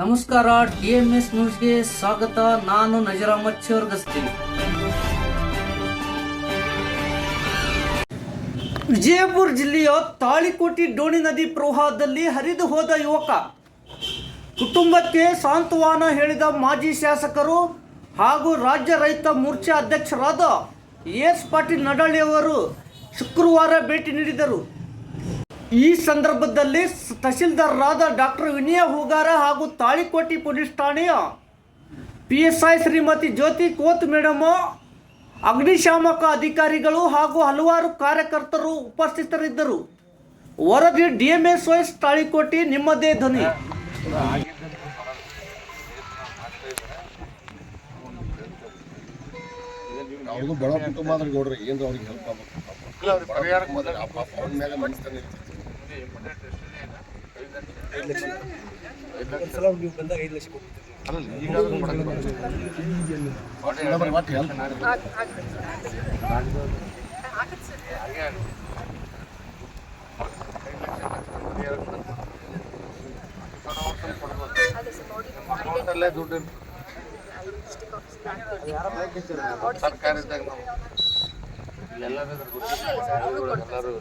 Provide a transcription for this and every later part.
ನಮಸ್ಕಾರ D M S ನ್ಯೂಸ್ಗೆ ಸ್ವಾಗತ. ನಾನು ನಜರಮಚ್ಚಿ ವರ್ಗಸ್ತಿ. ವಿಜಯಪುರ ಜಿಲ್ಲೆಯ ತಾಳಿಕೋಟಿ ಡೋಣಿ ನದಿ ಪ್ರವಾಹದಲ್ಲಿ ಹರಿದು ಹೋದ ಯುವಕ. ಕುಟುಂಬಕ್ಕೆ ಸಾಂತ್ವನ ಹೇಳಿದ ಮಾಜಿ ಶಾಸಕರು ಹಾಗೂ ರಾಜ್ಯ ರೈತ ಮೋರ್ಚಾ ಅಧ್ಯಕ್ಷರಾದ ಎಸ್ ಪಾಟೀಲ್ ನಡಾಳಿಯವರು ಶುಕ್ರವಾರ ಭೇಟಿ ನೀಡಿದರು. ಈ ಸಂದರ್ಭದಲ್ಲಿ ತಹಸೀಲ್ದಾರರಾದ ತಹಶೀಲ್ದಾರರಾದ ಡಾಕ್ಟರ್ ವಿನಯ ಹೂಗಾರ ಹಾಗೂ ತಾಳಿಕೋಟಿ ಪೊಲೀಸ್ ಠಾಣೆಯ P S I Shrimati Jyoti Kot madam ಅಗ್ನಿಶಾಮಕ ಅಧಿಕಾರಿಗಳು ಹಾಗೂ ಹಲವಾರು ಕಾರ್ಯಕರ್ತರು ಉಪಸ್ಥಿತರಿದ್ದರು. ವರದಿ D M S voice Talikoti ನಿಮ್ಮದೇ ಧ್ವನಿ. ಅವ್ರಿಗೂ ಬಡ ಕುಟುಂಬ ಅಂದ್ರೆ ಗೌಡ್ರಿ ಏನ್ರ ಅವ್ರಿಗೆ ಹೆಲ್ಪ್ ಆಗ್ಬೇಕು. ಅವ್ನ ಮ್ಯಾಗ ಮನಸ್ತಾನೆ ದುಡ್ಡು ಸರ್ಕಾರದಾಗ ನಾವು ಎಲ್ಲರೂ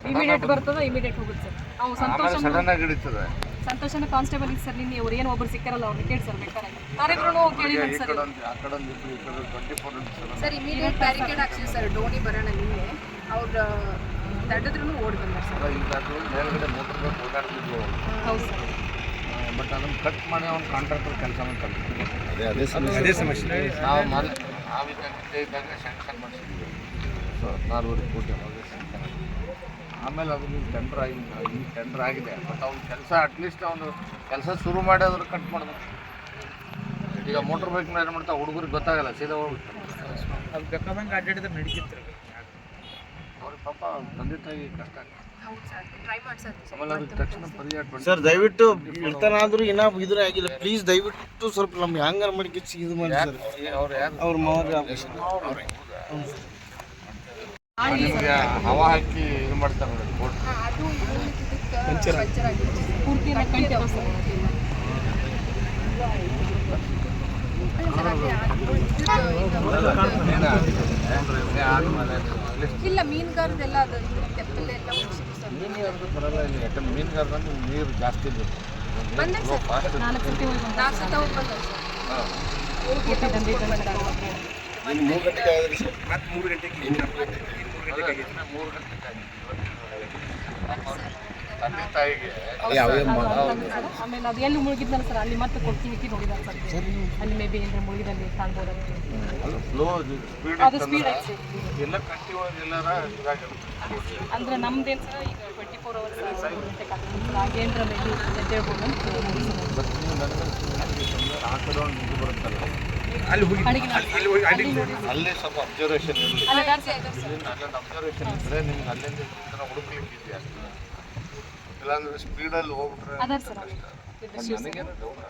ಇಮಿಡಿಯೇಟ್ ಬರ್ತದ ಇಮಿಡಿಯೇಟ್ ಹೋಗುತ್ತೆ. ಸಡನ್ ಆಗಿ ಹಿಡಿತದೆ. ಸಂತೋಷನ ಕಾನ್ಸ್ಟೇಬಲ್ ಸರ್ ನಿನ್ನೆ ಅವ್ರು ಏನು ಒಬ್ರು ಸಿಕ್ಕಾರಲ್ಲ ಅವ್ರನ್ನ ಕೇಳಿ ಸರ್ ಬೇಕಾರೆ. ಯಾರಿದ್ರು ಕೇಳಿದ್ರು ಸರ್ ಸರ್. ಇಮಿಡಿಯೇಟ್ ಬ್ಯಾರಿಕೇಡ್ ಹಾಕ್ಸಿವಿ ಸರ್ ಡೋಣಿ ಬರೋಣ ನಿನ್ನೆ ಅವ್ರ ತಡೆದ್ರು ಓಡಿ ಬಂದ ಸರ್. ಮೇಲ್ಗಡೆ ಮೋಟರ್ ಬೇಕು ಹೌದು ಸರ್. ಬಟ್ ಅದನ್ನ ಕಟ್ ಮಾಡಿ ಅವ್ನ ಕಾಂಟ್ರಾಕ್ಟರ್ ಕೆಲಸ ಅದೇ ಅದೇ ಸಮಸ್ಯೆ. ಅದೇ ಸಮಸ್ಯೆ. ನಾವು ಇದ್ದೇ ಇದ್ದಾಗ ಸ್ಯಾಂಕ್ಷನ್ ಮಾಡಿಸಿದ್ವಿ. ಸೊ ಹದಿನಾರೂವರೆ ಕೋಟಿ ಅವಾಗ ಸ್ಯಾಂಕ್ಷನ್ ಆಗಿದೆ ಆಮೇಲೆ ಅದು ನೀವು ಟೆಂಡರ್ ಆಗಿ ಈಗ ಟೆಂಡರ್ ಆಗಿದೆ. ಬಟ್ ಅವ್ನ ಕೆಲಸ ಅಟ್ಲೀಸ್ಟ್ ಅವನು ಕೆಲಸ ಶುರು ಮಾಡಿ ಅದ್ರ ಕಟ್ ಮಾಡ್ಬೇಕು ಈಗ ಮೋಟ್ರ್ ಮೇಲೆ ಏನು ಮಾಡ್ತಾ ಹುಡುಗರಿಗೆ ಗೊತ್ತಾಗಲ್ಲ ಸೀದಾ ಹೋಗಿ ಅದು ಬೇಕಾದಂಗೆ ಅಡ್ಡಾಡಿದ್ರೆ ನಡೀತಿತ್ತು ಅವ್ರಿಗೆ ಪಾಪ ತಂದೆ ತಾಯಿ ಕಷ್ಟ ಆಮೇಲೆ ಅದಕ್ಕೆ ತಕ್ಷಣ ಪರಿಹಾರ ಟ್ವೆಂಟಿ ಸರ್ ದಯವಿಟ್ಟು ಇರ್ತಾನಾದ್ರೂ ಇನ್ನ ಇದ್ರೆ ಆಗಿಲ್ಲ. ಪ್ಲೀಸ್ ದಯವಿಟ್ಟು ಸ್ವಲ್ಪ ನಮ್ಗೆ ಹ್ಯಾಂಗರ್ ಮಾಡಿ ಕಿಚ್ಚಿ ಇದು ಮಾಡಿ ಸರ್. ಅವ್ರು ಯಾರು? ಅವ್ರ ಮಾವ ಹವಾ ಹಾಕಿ ಇದು ಮಾಡ್ತಾರೆ ಇಲ್ಲ ಮೀನುಗಾರದೆಲ್ಲ ಅದು ತೆಪ್ಪಲೆಲ್ಲ ಮೀನುಗಾರದಂದ್ರೆ ನೀರು ಜಾಸ್ತಿ ಬೇಕು ನಾಲ್ಕು ಹೋಗಿ ನಾಲ್ಕು ಸತ ಹೋಗಿ ಬಂದ ಸರ್. ಮೂರು ಗಂಟೆಗೆ ಮತ್ತೆ ಮೂರು ಗಂಟೆಗೆ ಮೂರು ತಂದೆ ತಾಯಿಗೆ ಆಮೇಲೆ ಅದು ಎಲ್ಲಿ ಮುಳುಗಿದ್ನಲ್ಲ ಸರ್? ಅಲ್ಲಿ ಮತ್ತೆ ಕೊಡ್ತೀವಿ ನೋಡಿದಾರೆ ಸರ್. ಅಲ್ಲಿ ಮೇ ಬಿ ಏನಾರ ಮುಳುಗಿದಲ್ಲಿ ಕಾಣ್ಬೋದು ಅದು ಸ್ಪೀಡ್ ಐತೆ ಎಲ್ಲ ಕಂಟಿನ್ಯೂ ಎಲ್ಲಾರ ಇದಾಗಿರುತ್ತೆ. ಅಂದ್ರೆ ನಮ್ದೇನು ಸರ್? ಈಗ ಟ್ವೆಂಟಿ ಫೋರ್ ಅವರ್ಸ್ ಹಾಗೇನ್ರ ಮೇ ಬಿ ಅಂತ. ಆ ಕಡೆ ಒಂದು ಇದು ಬರುತ್ತಲ್ಲ. ಅಲ್ಲಿ ಹೋಗಿ ಅಲ್ಲಿ ಹೋಗಿ ಅಲ್ಲೇ ಸ್ವಲ್ಪ ಅಬ್ಸರ್ವೇಷನ್ ಇರಲಿ. ಅಲ್ಲೊಂದು ಅಬ್ಸರ್ವೇಷನ್ ಇದ್ದರೆ ನಿಮ್ಗೆ ಅಲ್ಲಿಂದ ಹುಡುಕ್ಲಿಕ್ಕೆ ಆಗ್ತದೆ. ಇಲ್ಲಾಂದ್ರೆ ಸ್ಪೀಡಲ್ಲಿ ಹೋಗ್ಬಿಟ್ರೆ ಅದಾರ್ ನನಗೇನು ಡೌಟ್